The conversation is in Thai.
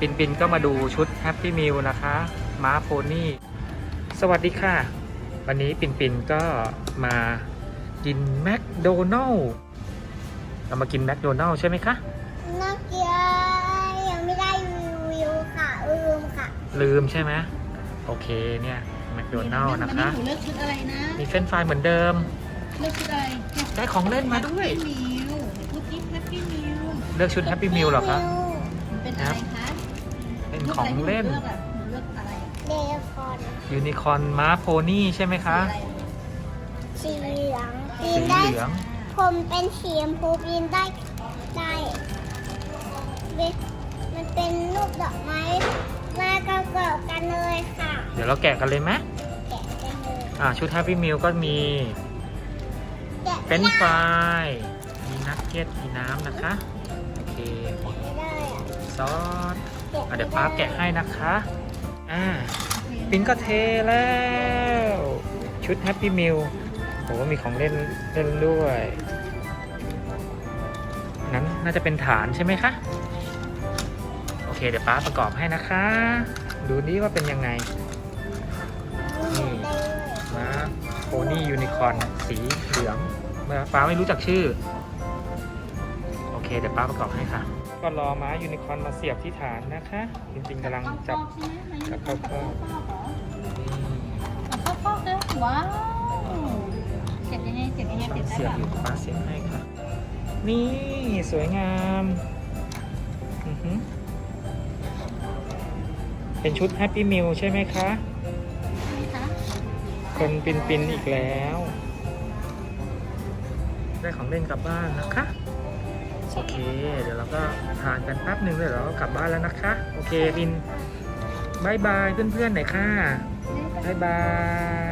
ปินปินก็มาดูชุดแฮปปี้มิลนะคะม้าโพนี่ สวัสดีค่ะ วันนี้ปินปินก็มากินแมคโดนัลล์เรามากินแมคโดนัลล์ใช่ไหมคะนักเกียยังไม่ได้รีวิวค่ะอืมค่ะ ลืมใช่ไหมโอเคเนี่ยแมคโดนัลล์นะคะวันนี้หนูเลือกชุดอะไรนะ มีเฟรนช์ฟรายเหมือนเดิม เลือกชุดอะไรได้ของเล่นมาด้วยแฮปปี้มิลพูดดิแฮปปี้มิลเลือกชุดแฮปปี้มิลเหรอคะเป็นอะไรคะเป็น ของเล่นหนูเลือกอะหนูเลือกอะไรอะเดฟอนยูนิคอร์นม้าโพนี่ใช่ไหมคะสีอะไรอะสีเหลืองสีได้เหลือง ผมเป็นสีชมพูปีนได้ได้เป็นมันเป็นรูปดอกไม้มาเก่าๆกันเลยค่ะเดี๋ยวเราแกะกันเลยไหมแกะกันเลยอ่าชุดแฮปปี้มิลก็มีแกะเฟรไม่นช์ฟได้รายมีนักเก็ตมีน้ำนะคะ โอเคไม่ได้อะ ซอสแกะ อะเดี๋ยวป้าแกะให้นะคะ อ่าปิ้นก็เทแล้ว ชุดแฮปปี้มิลโหมีของเล่นเล่นด้วย นั้นน่าจะเป็นฐานใช่ไหมคะ โอเค เดี๋ยวป้าประกอบให้นะคะ ดูดิว่าเป็นยังไง นี่มาโพนี่ยูนิคอร์นสีเหลืองป้าไม่รู้จักชื่อ โอเค เดี๋ยวป้าประกอบให้ค่ะ ก็รอม้ายูนิคอร์นมาเสียบที่ฐานนะคะ จริงๆกำลังจับใช่ไหมมันจัยับงเข้ากับข้อข้าวเหรอนี่กับข้าวๆเลยว้าวเสียบยังไงเสียบยังไงป้าเสียบได้เสียบปะอยู่ป้าเสียบให้ค่ะ นี่สวยงามอือหือเป็นชุดแฮปปี้มิลใช่ไหมคะนี่คะคนปินปินๆอีกแล้ว ได้ของเล่นกลับบ้านนะคะโอ เดี๋ยวเราก็ทานกันแป๊บหนึ่งเลยเราก็กลับบ้านแล้วนะคะ โอเคบินบายบายเพื่อนๆหน่อยค่ะบายบาย